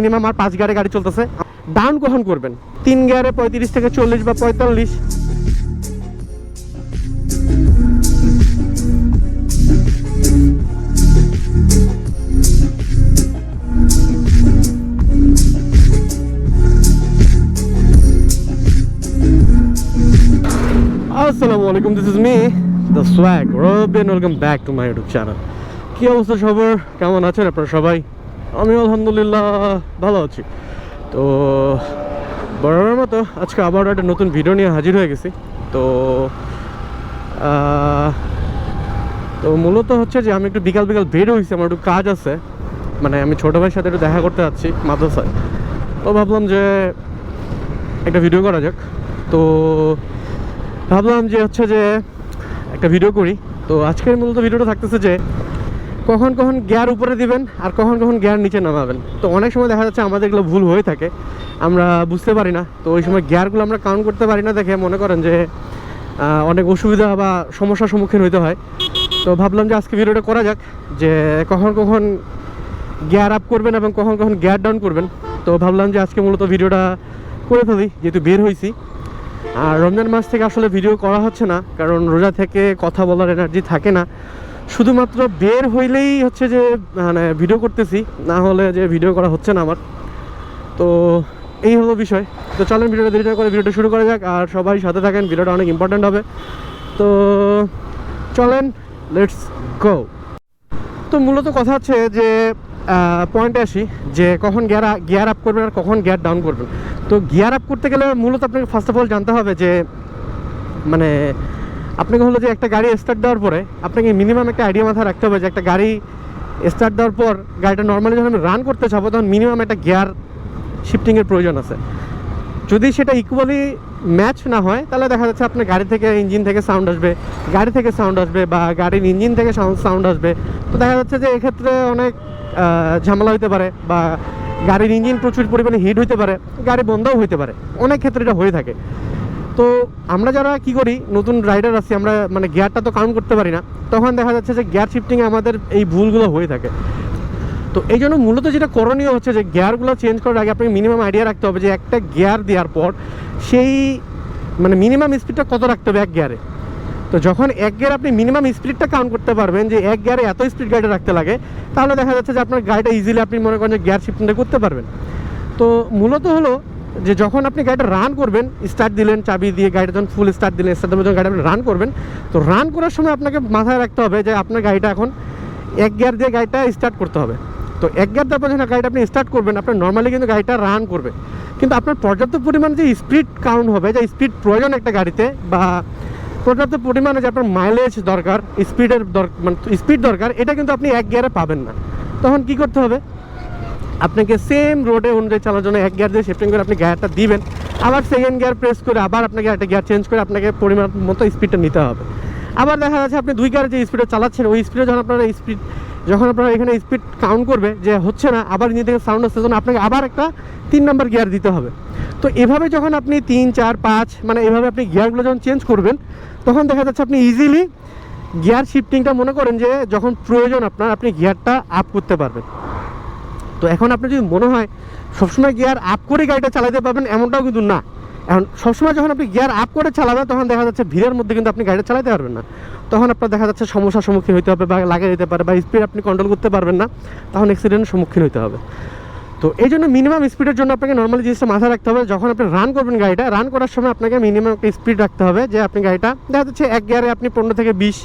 Minimum আর পাঁচ গিয়ারে গাড়ি চলতেছে। ডাউন কখন করবেন। তিন গিয়ারে পঁয়ত্রিশ থেকে চল্লিশ বা পঁয়তাল্লিশ। আসসালামু আলাইকুম this is me the swag Robin welcome back to my YouTube channel কী অবস্থা সবার? কেমন আছেন আপনারা সবাই? আমি আলহামদুলিল্লাহ ভালো আছি। তো বরাবর মতো আজকে আবার একটা নতুন ভিডিও নিয়ে হাজির হয়ে গেছি। তো তো মূলত হচ্ছে যে আমি একটু বিকাল বিকাল বের হয়েছি, আমার একটু কাজ আছে। মানে আমি ছোটো ভাইয়ের সাথে একটু দেখা করতে যাচ্ছি মাদ্রাসায়। তো ভাবলাম যে একটা ভিডিও করা যাক। তো ভাবলাম যে হচ্ছে যে একটা ভিডিও করি। তো আজকের মূলত ভিডিওটা থাকতেছে যে কখন কখন গ্যার উপরে দিবেন আর কখন কখন গ্যার নিচে নামাবেন। তো অনেক সময় দেখা যাচ্ছে আমাদের এগুলো ভুল হয়ে থাকে। আমরা বুঝতে পারি না। তো ওই সময় গ্যারগুলো আমরা কাউন্ট করতে পারি না দেখে মনে করেন যে অনেক অসুবিধা বা সমস্যার সম্মুখীন হইতে হয়। তো ভাবলাম যে আজকে ভিডিওটা করা যাক যে কখন কখন গিয়ার আপ করবেন এবং কখন কখন গিয়ার ডাউন করবেন। তো ভাবলাম যে আজকে মূলত ভিডিওটা করে ফেলি, যেহেতু বের হয়েছি আর রমজান মাস থেকে আসলে ভিডিও করা হচ্ছে না, কারণ রোজা থেকে কথা বলার এনার্জি থাকে না। শুধুমাত্র বের হইলেই হচ্ছে যে মানে ভিডিও করতেছি, না হলে যে ভিডিও করা হচ্ছে না আমার। তো এই হলো বিষয়। তো চলেন ভিডিওটা দেরি না করে ভিডিওটা শুরু করা যাক, আর সবাই সাথে থাকেন, ভিডিওটা অনেক ইম্পর্ট্যান্ট হবে। তো চলেন লেটস গো তো মূলত কথা হচ্ছে যে পয়েন্টে আসি, যে কখন গিয়ার গিয়ার আপ করবেন আর কখন গিয়ার ডাউন করবেন। তো গিয়ার আপ করতে গেলে মূলত আপনাকে ফার্স্ট অফ অল জানতে হবে যে মানে আপনাকে হলো যে একটা গাড়ি স্টার্ট দেওয়ার পরে আপনাকে মিনিমাম একটা আইডিয়া মাথায় রাখতে হবে যে একটা গাড়ি স্টার্ট দেওয়ার পর গাড়িটা নর্মালি যখন আমি রান করতে যাব, তখন মিনিমাম একটা গিয়ার শিফটিংয়ের প্রয়োজন আছে। যদি সেটা ইকুয়ালি ম্যাচ না হয়, তাহলে দেখা যাচ্ছে আপনার গাড়ি থেকে ইঞ্জিন থেকে সাউন্ড আসবে, গাড়ি থেকে সাউন্ড আসবে বা গাড়ির ইঞ্জিন থেকে সাউন্ড আসবে। তো দেখা যাচ্ছে যে এক্ষেত্রে অনেক ঝামেলা হইতে পারে বা গাড়ির ইঞ্জিন প্রচুর পরিমাণে হিট হতে পারে, গাড়ি বন্ধও হতে পারে। অনেক ক্ষেত্রে এটা হয়ে থাকে। তো আমরা যারা কি করি, নতুন রাইডার আছি আমরা মানে গিয়ারটা তো কাউন্ট করতে পারি না, তখন দেখা যাচ্ছে যে গিয়ার শিফটিংয়ে আমাদের এই ভুলগুলো হয়ে থাকে। তো এই জন্য মূলত যেটা করণীয় হচ্ছে যে গিয়ারগুলো চেঞ্জ করার আগে আপনাকে মিনিমাম আইডিয়া রাখতে হবে যে একটা গিয়ার দেওয়ার পর সেই মানে মিনিমাম স্পিডটা কত রাখতে হবে এক গিয়ারে তো যখন এক গিয়ার আপনি মিনিমাম স্পিডটা কাউন্ট করতে পারবেন যে এক গিয়ারে এত স্পিড গাড়িটা রাখতে লাগে, তাহলে দেখা যাচ্ছে যে আপনার গাড়িটা ইজিলি আপনি মনে করেন যে গিয়ার শিফটিংটা করতে পারবেন। তো মূলত হলো যে যখন আপনি গাড়িটা রান করবেন স্টার্ট দিলেন, চাবি দিয়ে গাড়িটা যখন ফুল স্টার্ট দিলেন স্টার্ট যখন গাড়ি আপনি রান করবেন, তো রান করার সময় আপনাকে মাথায় রাখতে হবে যে আপনার গাড়িটা এখন এক গিয়ার দিয়ে গাড়িটা স্টার্ট করতে হবে। তো এক গিয়ার দেওয়ার পর যখন গাড়িটা আপনি স্টার্ট করবেন, আপনার নর্মালি কিন্তু গাড়িটা রান করবে। কিন্তু আপনার পর্যাপ্ত পরিমাণ যে স্পিড কাউন্ট হবে, যে স্পিড প্রয়োজন একটা গাড়িতে বা পর্যাপ্ত পরিমাণে যে আপনার মাইলেজ দরকার স্পিডের দর মানে স্পিড দরকার, এটা কিন্তু আপনি এক গিয়ারে পাবেন না। তখন কি করতে হবে? আপনাকে সেম রোডে অনুযায়ী চালানোর জন্য এক গিয়ার দিয়ে শিফটিং করে আপনি গিয়ারটা দিবেন। আবার সেকেন্ড গিয়ার প্রেস করে আবার আপনাকে একটা গিয়ার চেঞ্জ করে আপনাকে পরিমাণ মতো স্পিডটা নিতে হবে। আবার দেখা যাচ্ছে আপনি দুই গিয়ারে যে স্পিডে চালাচ্ছেন, ওই স্পিডে যখন আপনার স্পিড যখন আপনারা এখানে স্পিড কাউন্ট করবে যে হচ্ছে না, আবার নিজে থেকে সাউন্ড আসছে আপনাকে আবার একটা তিন নম্বর গিয়ার দিতে হবে। তো এভাবে যখন আপনি তিন, চার, পাঁচ মানে এভাবে আপনি গিয়ারগুলো যখন চেঞ্জ করবেন, তখন দেখা যাচ্ছে আপনি ইজিলি গিয়ার শিফটিংটা মনে করেন যে যখন প্রয়োজন আপনার, আপনি গিয়ারটা আপ করতে পারবেন। তো এখন আপনার যদি মনে হয় সবসময় গিয়ার আপ করে গাড়িটা চালাতে পারবেন, এমনটাও কিন্তু না। এখন সবসময় যখন আপনি গিয়ার আপ করে চালাবেন, তখন দেখা যাচ্ছে ভিড়ের মধ্যে কিন্তু আপনি গাড়িটা চালাতে পারবেন না। তখন আপনার দেখা যাচ্ছে সমস্যার সম্মুখীন হতে হবে বা লাগে যেতে পারে বা স্পিড আপনি কন্ট্রোল করতে পারবেন না, তখন অ্যাক্সিডেন্টের সম্মুখীন হতে হবে। তো এই জন্য মিনিমাম স্পিডের জন্য আপনাকে নর্মালি জিনিসটা মাথায় রাখতে হবে, যখন আপনি রান করবেন গাড়িটা রান করার সময় আপনাকে মিনিমাম একটা স্পিড রাখতে হবে যে আপনি গাড়িটা, দেখা যাচ্ছে এক গিয়ারে আপনি পনেরো থেকে বিশ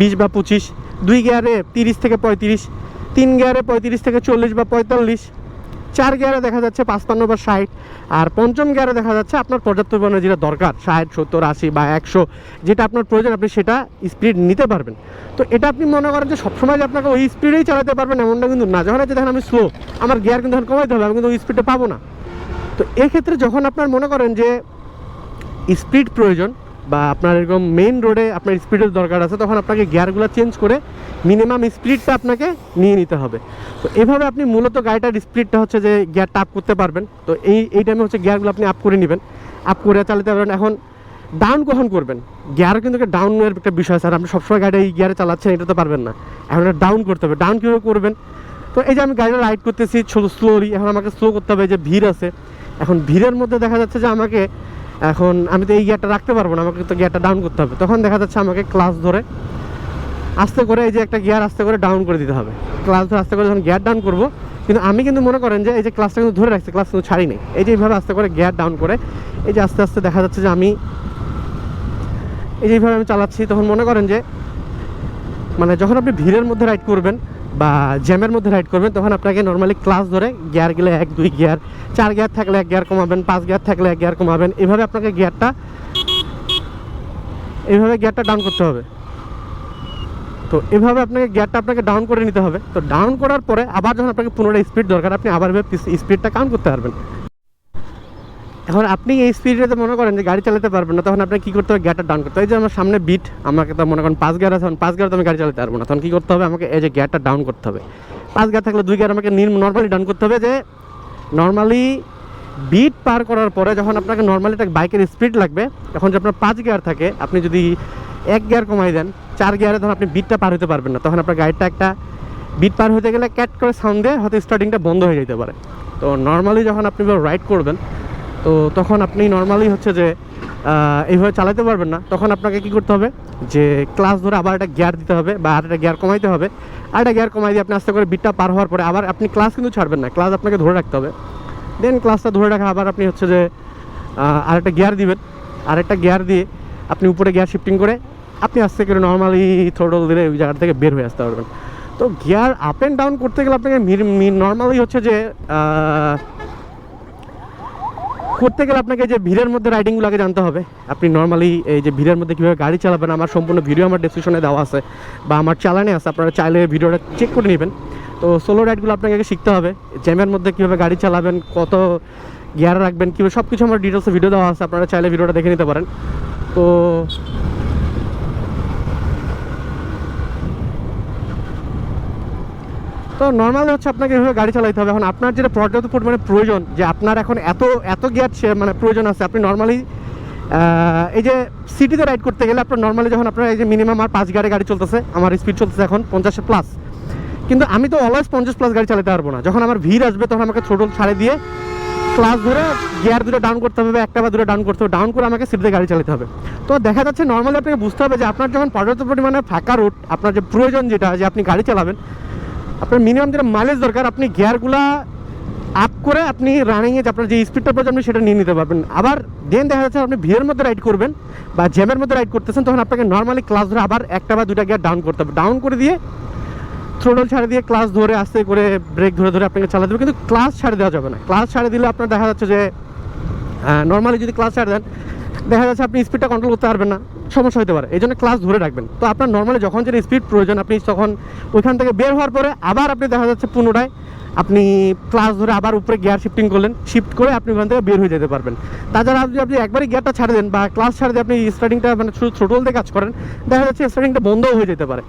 বিশ বা পঁচিশ, দুই গিয়ারে তিরিশ থেকে পঁয়ত্রিশ তিন গিয়ারে পঁয়ত্রিশ থেকে চল্লিশ বা পঁয়তাল্লিশ। চার গিয়ারে দেখা যাচ্ছে পাঁচপান্ন বা ষাট। আর পঞ্চম গিয়ারে দেখা যাচ্ছে আপনার পর্যাপ্ত পরিমাণে যেটা দরকার, ষাট, সত্তর, আশি বা একশো, যেটা আপনার প্রয়োজন, আপনি সেটা স্পিড নিতে পারবেন। তো এটা আপনি মনে করেন যে সবসময় যে আপনাকে ওই স্পিডেই চালাতে পারবেন, এমনটা কিন্তু না। যখন হচ্ছে দেখেন আমি স্লো আমার গিয়ার কিন্তু এখন কমাইতে হবে, আমি কিন্তু ওই স্পিডটা পাবো না। তো এক্ষেত্রে যখন আপনার মনে করেন যে স্পিড প্রয়োজন বা আপনার এরকম মেইন রোডে আপনার স্পিডের দরকার আছে, তখন আপনাকে গিয়ারগুলো চেঞ্জ করে মিনিমাম স্পিডটা আপনাকে নিয়ে নিতে হবে। তো এভাবে আপনি মূলত গাড়িটার স্পিডটা হচ্ছে যে গিয়ারটা আপ করতে পারবেন। তো এই এই টাইমে হচ্ছে গিয়ারগুলো আপনি আপ করে নেবেন। আপ করে চালাতে পারবেন। এখন ডাউন কখন করবেন? গিয়ার কিন্তু ডাউনের একটা বিষয় স্যার। আপনি সবসময় গাড়ি এই গিয়ারে চালাচ্ছেন, এটা তো পারবেন না। এখন এটা ডাউন করতে হবে। ডাউন কীভাবে করবেন? তো এই যে আমি গাড়িটা রাইড করতেছি স্লোলি এখন আমাকে স্লো করতে হবে যে ভিড় আছে। এখন ভিড়ের মধ্যে দেখা যাচ্ছে যে আমাকে এখন আমি তো এই গিয়ারটা রাখতে পারব না, আমাকে তো গিয়ারটা ডাউন করতে হবে। তখন দেখা যাচ্ছে আমাকে ক্লাস ধরে আস্তে করে এই যে একটা গিয়ার আস্তে করে ডাউন করে দিতে হবে। ক্লাস ধরে আস্তে করে যখন গিয়ার ডাউন করব, কিন্তু আমি কিন্তু মনে করেন যে এই যে ক্লাসটা কিন্তু ধরে রাখছি ক্লাস কিন্তু ছাড়ি নেই এই যে এইভাবে আস্তে করে গিয়ার ডাউন করে, এই যে আস্তে আস্তে দেখা যাচ্ছে যে আমি এই যে এইভাবে আমি চালাচ্ছি, তখন মনে করেন যে মানে যখন আপনি ভিড়ের মধ্যে রাইড করবেন বা জ্যামের মধ্যে রাইড করবেন, তখন আপনাকে নর্মালি ক্লাস ধরে গিয়ার গেলে এক, দুই গিয়ার চার গিয়ার থাকলে এক গিয়ার কমাবেন, পাঁচ গিয়ার থাকলে এক গিয়ার কমাবেন। এভাবে আপনাকে গিয়ারটা এভাবে গিয়ারটা ডাউন করতে হবে। তো এভাবে আপনাকে গিয়ারটা আপনাকে ডাউন করে নিতে হবে। তো ডাউন করার পরে আবার যখন আপনাকে পুনরায় স্পিড দরকার, আপনি আবার স্পিডটা কাউন্ট করতে পারবেন। এখন আপনি এই স্পিডে মনে করেন যে গাড়ি চালাতে পারবেন না, তখন আপনাকে কী করতে হবে? গিয়ারটা ডাউন করতে হবে। এই যে আমার সামনে বিট আমাকে তো মনে করেন পাঁচ গিয়ার আছে পাঁচ গিয়ার তো আমি গাড়ি চালাতে পারব না। তখন কী করতে হবে? আমাকে এই যে গিয়ারটা ডাউন করতে হবে। পাঁচ গিয়ার থাকলে দুই গিয়ার আমাকে নর্মালি ডাউন করতে হবে যে নর্মালি বিট পার করার পরে যখন আপনাকে নর্মালি একটা বাইকের স্পিড লাগবে তখন যে আপনার পাঁচ গিয়ার থাকে, আপনি যদি এক গিয়ার কমাই দেন, চার গিয়ারে তখন আপনি বিটটা পার হতে পারবেন না। তখন আপনার গাড়িটা একটা বিট পার হতে গেলে ক্যাট করে সাউন্ড দিয়ে হয়তো স্টার্টিংটা বন্ধ হয়ে যেতে পারে। তো নর্মালি যখন আপনি রাইড করবেন তো তখন আপনি নর্মালি হচ্ছে যে এইভাবে চালাতে পারবেন না। তখন আপনাকে কি করতে হবে? যে ক্লাস ধরে আবার একটা গিয়ার দিতে হবে বা আর একটা গিয়ার কমাইতে হবে। আর একটা গিয়ার কমাই দিয়ে আপনি আস্তে করে বিটটা পার হওয়ার পরে আবার আপনি ক্লাস কিন্তু ছাড়বেন না। ক্লাস আপনাকে ধরে রাখতে হবে। দেন ক্লাসটা ধরে রাখা আবার আপনি হচ্ছে যে আরেকটা গিয়ার দিবেন। আরেকটা গিয়ার দিয়ে আপনি উপরে গিয়ার শিফটিং করে আপনি আস্তে করে নর্মালি থ্রোটল দিলে ওই জায়গা থেকে বের হয়ে আসতে পারবেন। তো গিয়ার আপ অ্যান্ড ডাউন করতে গেলে আপনাকে নর্মালি হচ্ছে যে করতে গেলে আপনাকে যে ভিড়ের মধ্যে রাইডিংগুলো আগে জানতে হবে। আপনি নর্মালি এই যে ভিড়ের মধ্যে কীভাবে গাড়ি চালাবেন, আমার সম্পূর্ণ ভিডিও আমার ডিসক্রিপশনে দেওয়া আছে বা আমার চালানে আছে, আপনারা চাইলে ভিডিওটা চেক করে নেবেন। তো সোলো রাইডগুলো আপনাকে আগে শিখতে হবে জ্যামের মধ্যে কীভাবে গাড়ি চালাবেন, কত গিয়ার রাখবেন, কীভাবে সব কিছু আমার ডিটেলসে ভিডিও দেওয়া আছে, আপনারা চাইলে ভিডিওটা দেখে নিতে পারেন। তো তো নর্মালি হচ্ছে আপনাকে এভাবে গাড়ি চালাতে হবে। এখন আপনার যেটা পর্যাপ্ত পরিমাণে প্রয়োজন, যে আপনার এখন এত এত গিয়ার মানে প্রয়োজন আছে, আপনি নর্মালি এই যে সিটিতে রাইড করতে গেলে আপনার নর্মালি যখন আপনার এই যে মিনিমাম আর পাঁচ গাড়ি গাড়ি চলতেছে, আমার স্পিড চলতেছে এখন পঞ্চাশে প্লাস কিন্তু আমি তো অলওয়েজ পঞ্চাশ প্লাস গাড়ি চালাতে পারব না। যখন আমার ভিড় আসবে তখন আমাকে ছোটো ছাড়ে দিয়ে ক্লাস ধরে গিয়ার দুটো ডাউন করতে হবে, একটা বা দুটো ডাউন করতে হবে ডাউন করে আমাকে সিটিতে গাড়ি চালাতে হবে। তো দেখা যাচ্ছে নর্মালি আপনাকে বুঝতে হবে যে আপনার যখন পর্যাপ্ত পরিমাণে ফাঁকা রুট আপনার যে প্রয়োজন যেটা, যে আপনি গাড়ি চালাবেন আপনার মিনিমাম যেটা মাইলেজ দরকার, আপনি গিয়ারগুলা আপ করে আপনি রানিংয়ে আপনার যে স্পিডটা প্রয়োজন আপনি সেটা নিয়ে নিতে পারবেন। আবার দেন দেখা যাচ্ছে আপনি ভিড়ের মধ্যে রাইড করবেন বা জ্যামের মধ্যে রাইড করতেছেন, তখন আপনাকে নর্মালি ক্লাস ধরে আবার একটা বা দুটা গিয়ার ডাউন করতে হবে। ডাউন করে দিয়ে থ্রোটল ছাড়ে দিয়ে ক্লাস ধরে আস্তে করে ব্রেক ধরে ধরে আপনাকে চালাতে হবে। কিন্তু ক্লাস ছাড়ে দেওয়া যাবে না। ক্লাস ছাড়ে দিলে আপনার দেখা যাচ্ছে যে নর্মালি যদি ক্লাস ছাড়ে দেন, দেখা যাচ্ছে আপনি স্পিডটা কন্ট্রোল করতে পারবেন না। সমস্যা হতে পারে। এই জন্য ক্লাস ধরে রাখবেন। তো আপনার নর্মালি যখন যেটা স্পিড প্রয়োজন, আপনি তখন ওইখান থেকে বের হওয়ার পরে আবার আপনি দেখা যাচ্ছে পুনরায় আপনি ক্লাস ধরে আবার উপরে গিয়ার শিফটিং করলেন শিফট করে আপনি ওখান থেকে বের হয়ে যেতে পারবেন। তাছাড়া আপনি আপনি একবারই গিয়ারটা ছাড়ে দেন বা ক্লাস ছাড়ে দিয়ে আপনি স্টার্টিংটা মানে শুধু ছোটোল দিয়ে কাজ করেন, দেখা যাচ্ছে স্টার্টিংটা বন্ধও হয়ে যেতে পারে।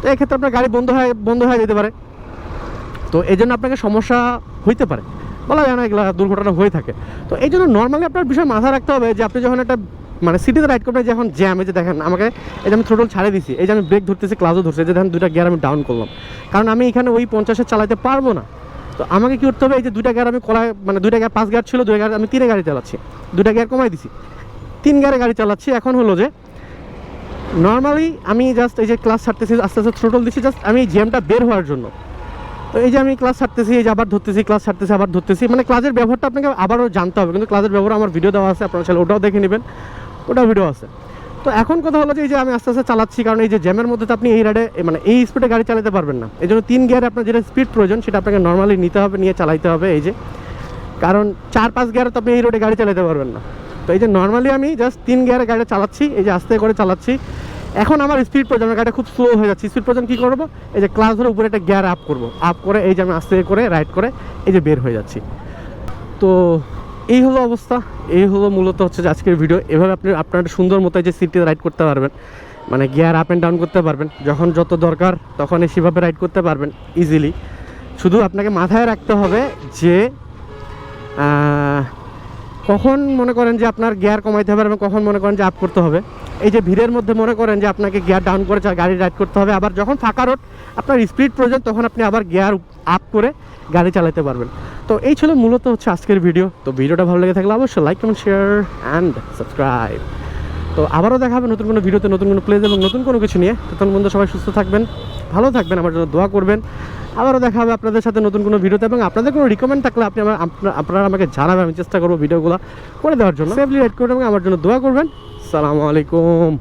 তো এক্ষেত্রে আপনার গাড়ি বন্ধ হয়ে বন্ধ হয়ে যেতে পারে। তো এই জন্য আপনাকে সমস্যা হইতে পারে। বলা যায় না এগুলো দুর্ঘটনা হয়ে থাকে। তো এই জন্য নর্মালি আপনার বিষয় মাথায় রাখতে হবে যে আপনি যখন একটা মানে সিটিতে রাইড করবেন যখন জ্যাম এই যে দেখেন, আমাকে এই যে আমি থ্রোটল ছাড়ে দিছি, এই যে আমি ব্রেক ধরতেছি ক্লাসও ধরছি যে দেখেন দুটা গিয়ার আমি ডাউন করলাম। কারণ আমি এখানে ওই পঞ্চাশে চালাতে পারব না। তো আমাকে কী করতে হবে, এই যে দুটা গিয়ার আমি কলা মানে দুটা গিয়ার পাঁচ গিয়ার ছিল দুই গিয়ার আমি তিনে গাড়ি চালাচ্ছি। দুটা গিয়ার কমাই দিছি। তিন গিয়ারে গাড়ি চালাচ্ছি, এখন হলো যে নর্মালি আমি জাস্ট এই যে ক্লাস ছাড়তেছি, আস্তে আস্তে থ্রোটল দিচ্ছি জাস্ট আমি এই জ্যামটা বের হওয়ার জন্য। তো এই যে আমি ক্লাস ছাড়তেছি, এই যে আবার ধরতেছি ক্লাস ছাড়তেছি, আবার ধরতেছি মানে ক্লাসের ব্যবহারটা আপনাকে আবারও জানতে হবে, কিন্তু ক্লাসের ব্যবহার আমার ভিডিও দেওয়া আছে, আপনারা চাইলে ওটাও দেখে নেবেন। ওটাও ভিডিও আছে। তো এখন কথা হলো যে এই যে আমি আস্তে আস্তে চালাচ্ছি, কারণ এই যে জ্যামের মধ্যে তো আপনি এই রাইডে মানে এই স্পিডে গাড়ি চালাতে পারবেন না। এই জন্য তিন গিয়ারে আপনার যেটা স্পিড প্রয়োজন, সেটা আপনাকে নর্মালি নিতে হবে, নিয়ে চালাইতে হবে এই যে। কারণ চার, পাঁচ গিয়ারে তো আপনি এই রোডে গাড়ি চালাতে পারবেন না। তো এই যে নর্মালি আমি জাস্ট তিন গিয়ারে গাড়ি চালাচ্ছি, এই যে আস্তে করে চালাচ্ছি। এখন আমার স্পিড প্রয়োজন গাড়িটা খুব স্লো হয়ে যাচ্ছে। স্পিড প্রয়োজন কী করব? এই যে ক্লাস ধরে উপরে একটা গিয়ার আপ করব। আপ করে এই যে আমি আস্তে করে রাইড করে এই যে বের হয়ে যাচ্ছি। তো এই হলো অবস্থা, এই হলো মূলত হচ্ছে যে আজকের ভিডিও এভাবে আপনি আপনার সুন্দর মতো যে সিটে রাইড করতে পারবেন। মানে গিয়ার আপ অ্যান্ড ডাউন করতে পারবেন। যখন যত দরকার তখন সেভাবে রাইড করতে পারবেন ইজিলি শুধু আপনাকে মাথায় রাখতে হবে যে কখন মনে করেন যে আপনার গিয়ার কমাইতে হবে এবং কখন মনে করেন যে আপ করতে হবে? এই যে ভিড়ের মধ্যে মনে করেন যে আপনাকে গিয়ার ডাউন করে গাড়ি রাইড করতে হবে। আবার যখন ফাঁকা রোড আপনার স্পিড প্রয়োজন, তখন আপনি আবার গিয়ার আপ করে গাড়ি চালাতে পারবেন। তো এই ছিল মূলত হচ্ছে আজকের ভিডিও তো ভিডিওটা ভালো লেগে থাকলে অবশ্যই like comment share and subscribe তো আবারও দেখা হবে নতুন কোনো ভিডিওতে, নতুন কোনো প্লেস এবং নতুন কোনো কিছু নিয়ে। তখন বন্ধু সবাই সুস্থ থাকবেন, ভালো থাকবেন, আমার জন্য দোয়া করবেন। আবারও দেখা হবে আপনাদের সাথে নতুন কোনো ভিডিওতে এবং আপনাদের কোনো রিকমেন্ড থাকলে আপনি আমার, আপনা- আপনারা আমাকে জানাবেন, আমি চেষ্টা করব ভিডিওগুলো করে দেওয়ার জন্য। রাইড করবেন এবং আমার জন্য দোয়া করবেন। সালামু আলাইকুম।